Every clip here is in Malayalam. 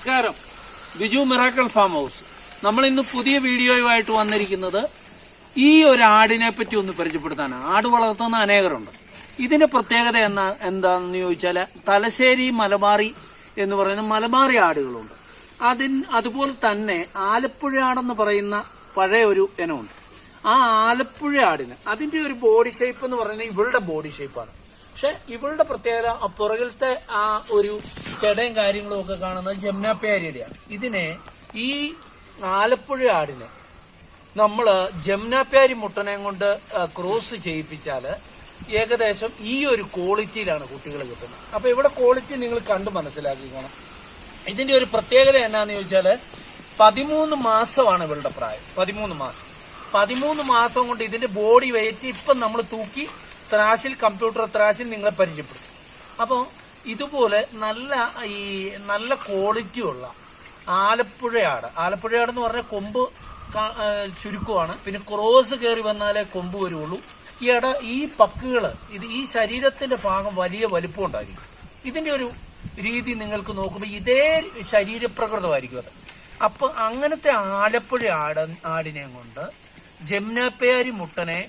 നമസ്കാരം. Biju Miracle Farm House. നമ്മൾ ഇന്ന് പുതിയ വീഡിയോയുമായിട്ട് വന്നിരിക്കുന്നത് ഈ ഒരു ആടിനെ പറ്റി ഒന്ന് പരിചയപ്പെടുത്താനാണ്. ആട് വളർത്തുന്ന അനേകരുണ്ട്. ഇതിന്റെ പ്രത്യേകത എന്നാ എന്താണെന്ന് ചോദിച്ചാൽ തലശ്ശേരി മലബാറി എന്ന് പറയുന്ന മലബാറി ആടുകളുണ്ട്. അതിൻ അതുപോലെ തന്നെ ആലപ്പുഴ ആടെന്ന് പറയുന്ന പഴയ ഒരു ഇനമുണ്ട്. ആ ആലപ്പുഴ ആടിന് അതിന്റെ ഒരു ബോഡി ഷേപ്പ് എന്ന് പറയുന്നത് ഇവളുടെ ബോഡി ഷേപ്പാണ് പക്ഷെ ഇവളുടെ പ്രത്യേകത ആ പുറകിലത്തെ ആ ഒരു ചെടയും കാര്യങ്ങളും ഒക്കെ കാണുന്നത് ജംനാപ്യാരിയുടെയാണ് ഇതിനെ ഈ ആലപ്പുഴ ആടിനെ നമ്മൾ ജംനാപ്യാരി മുട്ടനെ കൊണ്ട് ക്രോസ് ചെയ്യിപ്പിച്ചാൽ ഏകദേശം ഈ ഒരു ക്വാളിറ്റിയിലാണ് കുട്ടികൾ കിട്ടുന്നത്. അപ്പൊ ഇവിടെ ക്വാളിറ്റി നിങ്ങൾ കണ്ട് മനസ്സിലാക്കിക്കണം. ഇതിന്റെ ഒരു പ്രത്യേകത എന്നാന്ന് ചോദിച്ചാൽ പതിമൂന്ന് മാസമാണ് ഇവളുടെ പ്രായം. പതിമൂന്ന് മാസം. പതിമൂന്ന് മാസം കൊണ്ട് ഇതിന്റെ ബോഡി വെയിറ്റ് ഇപ്പം നമ്മൾ തൂക്കി ത്രാശിൽ കമ്പ്യൂട്ടർ ത്രാശിൽ നിങ്ങളെ പരിചയപ്പെടുത്തും. അപ്പോൾ ഇതുപോലെ നല്ല ഈ നല്ല ക്വാളിറ്റി ഉള്ള ആലപ്പുഴയാട്. ആലപ്പുഴയാട് എന്ന് പറഞ്ഞാൽ കൊമ്പ് ചുരുക്കുവാണ് പിന്നെ ക്രോസ് കയറി വന്നാലേ കൊമ്പ് വരുള്ളൂ. ഈ ഇട ഈ പക്കുകൾ ഇത് ഈ ശരീരത്തിന്റെ ഭാഗം വലിയ വലിപ്പം ഉണ്ടായിരിക്കും ഇതിന്റെ ഒരു രീതി നിങ്ങൾക്ക് നോക്കുമ്പോൾ ഇതേ ശരീരപ്രകൃതമായിരിക്കും അത്. അപ്പൊ അങ്ങനത്തെ ആലപ്പുഴ ആട ആടിനെ കൊണ്ട് ജംനാപ്പയാരി മുട്ടനെ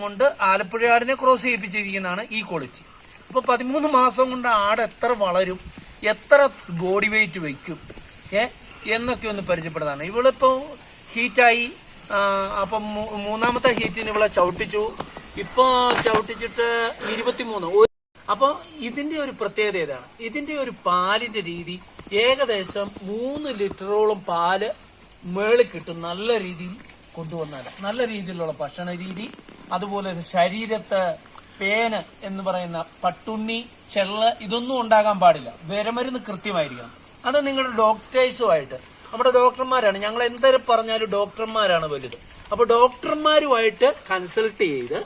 കൊണ്ട് ആലപ്പുഴ ആടിനെ ക്രോസ് ചെയ്യിപ്പിച്ചിരിക്കുന്നതാണ് ഈ ക്വാളിറ്റി അപ്പൊ പതിമൂന്ന് മാസം കൊണ്ട് ആട് എത്ര വളരും എത്ര ബോഡി വെയിറ്റ് വയ്ക്കും ഏ എന്നൊക്കെ ഒന്ന് പരിചയപ്പെടുന്നതാണ്. ഇവളിപ്പോ ഹീറ്റായി അപ്പൊ മൂന്നാമത്തെ ഹീറ്റിന് ഇവളെ ചവിട്ടിച്ചു. ഇപ്പൊ ചവിട്ടിച്ചിട്ട് ഇരുപത്തിമൂന്ന്. അപ്പോൾ അപ്പൊ ഇതിന്റെ ഒരു പ്രത്യേകത ഏതാണ്? ഇതിന്റെ ഒരു പാലിന്റെ രീതി ഏകദേശം മൂന്ന് ലിറ്ററോളം പാൽ മേളിൽ കിട്ടും. നല്ല രീതിയിൽ കൊണ്ടുവന്നാൽ നല്ല രീതിയിലുള്ള ഭക്ഷണ രീതി അതുപോലെ ശരീരത്ത് പേന് എന്ന് പറയുന്ന പട്ടുണ്ണി ചെള്ള ഇതൊന്നും ഉണ്ടാകാൻ പാടില്ല. വിരമരുന്ന് കൃത്യമായിരിക്കണം. അത് നിങ്ങളുടെ ഡോക്ടേഴ്സുമായിട്ട്. നമ്മുടെ ഡോക്ടർമാരാണ്. ഞങ്ങൾ എന്തൊരു പറഞ്ഞാലും ഡോക്ടർമാരാണ് വലുത്. അപ്പൊ ഡോക്ടർമാരുമായിട്ട് കൺസൾട്ട് ചെയ്ത്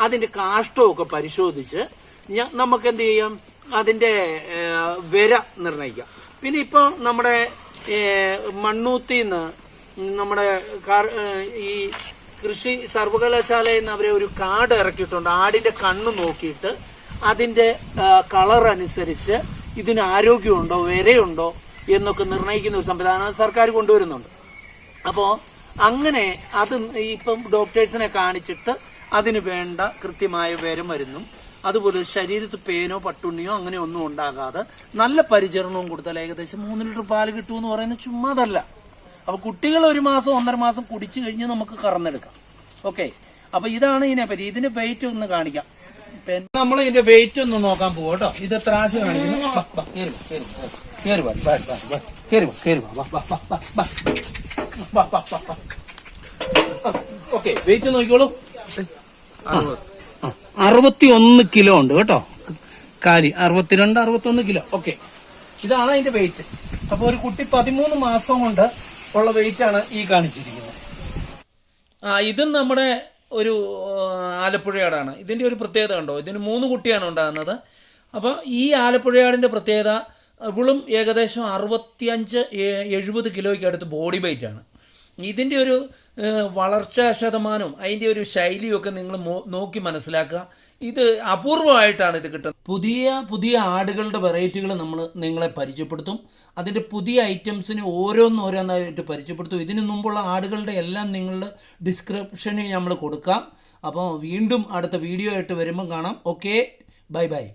അതിന്റെ കാഷ്ടമൊക്കെ പരിശോധിച്ച് നമുക്ക് എന്ത് ചെയ്യാം? അതിന്റെ വര നിർണയിക്കാം. പിന്നെ ഇപ്പൊ നമ്മുടെ മണ്ണൂത്തിന്ന് നമ്മുടെ ഈ കൃഷി സർവകലാശാലയിൽ നിന്ന് അവരെ ഒരു കാർഡ് ഇറക്കിയിട്ടുണ്ട്. ആടിന്റെ കണ്ണ് നോക്കിയിട്ട് അതിന്റെ കളർ അനുസരിച്ച് ഇതിന് ആരോഗ്യമുണ്ടോ വിരയുണ്ടോ എന്നൊക്കെ നിർണയിക്കുന്ന ഒരു സംവിധാനം സർക്കാർ കൊണ്ടുവരുന്നുണ്ട്. അപ്പോ അങ്ങനെ അത് ഇപ്പം ഡോക്ടേഴ്സിനെ കാണിച്ചിട്ട് അതിന് വേണ്ട കൃത്യമായ വിരമരുന്നും അതുപോലെ ശരീരത്ത് പേനോ പട്ടുണ്ണിയോ അങ്ങനെ ഒന്നും ഉണ്ടാകാതെ നല്ല പരിചരണവും കൊടുത്താൽ ഏകദേശം മൂന്ന് ലിറ്റർ പാൽ കിട്ടുമെന്ന് പറയുന്നത് ചുമ്മാതല്ല. അപ്പൊ കുട്ടികൾ ഒരു മാസം ഒന്നര മാസം കുടിച്ചു കഴിഞ്ഞ് നമുക്ക് കറന്നെടുക്കാം. ഓക്കെ അപ്പൊ ഇതാണ് ഇതിനെ ഇതിനെപ്പറ്റി ഇതിന്റെ വെയിറ്റ് ഒന്ന് കാണിക്കാം. നമ്മൾ ഇതിന്റെ വെയിറ്റ് ഒന്ന് നോക്കാൻ പോകും കേട്ടോ. ഇത് എത്ര ആശ കാണിക്കുന്നു. ഓക്കെ വെയിറ്റ് നോക്കിക്കോളൂ. അറുപത്തി ഒന്ന് കിലോ ഉണ്ട് കേട്ടോ. കാലി അറുപത്തിരണ്ട് അറുപത്തി ഒന്ന് കിലോ. ഓക്കെ ഇതാണ് അതിന്റെ വെയിറ്റ് അപ്പൊ ഒരു കുട്ടി പതിമൂന്ന് മാസം കൊണ്ട് ഉള്ള വെയിറ്റ് ആണ് ഈ കാണിച്ചിരിക്കുന്നത്. ആ ഇതും നമ്മുടെ ഒരു ആലപ്പുഴയാടാണ്. ഇതിന്റെ ഒരു പ്രത്യേകത ഉണ്ടോ ഇതിന് മൂന്ന് കുട്ടിയാണ് ഉണ്ടാകുന്നത്. അപ്പോൾ ഈ ആലപ്പുഴയാടിന്റെ പ്രത്യേകത ഇവളും ഏകദേശം അറുപത്തിയഞ്ച് എഴുപത് കിലോയ്ക്ക് അടുത്ത് ബോഡി വെയിറ്റ് ആണ്. ഇതിന്റെ ഒരു വളർച്ചാ ശതമാനവും അതിന്റെ ഒരു ശൈലിയൊക്കെ നിങ്ങൾ നോക്കി മനസ്സിലാക്കുക. ഇത് അപൂർവമായിട്ടാണ് ഇത് കിട്ടുന്നത്. പുതിയ പുതിയ ആടുകളുടെ വെറൈറ്റികൾ നമ്മൾ നിങ്ങളെ പരിചയപ്പെടുത്തും. അതിന്റെ പുതിയ ഐറ്റംസിന് ഓരോന്നോരോന്നായിട്ട് പരിചയപ്പെടുത്തും. ഇതിനു മുമ്പുള്ള ആടുകളുടെ എല്ലാം നിങ്ങളുടെ ഡിസ്ക്രിപ്ഷനിൽ നമ്മൾ കൊടുക്കാം. അപ്പോൾ വീണ്ടും അടുത്ത വീഡിയോ ആയിട്ട് വരുമ്പം കാണാം. Okay bye bye.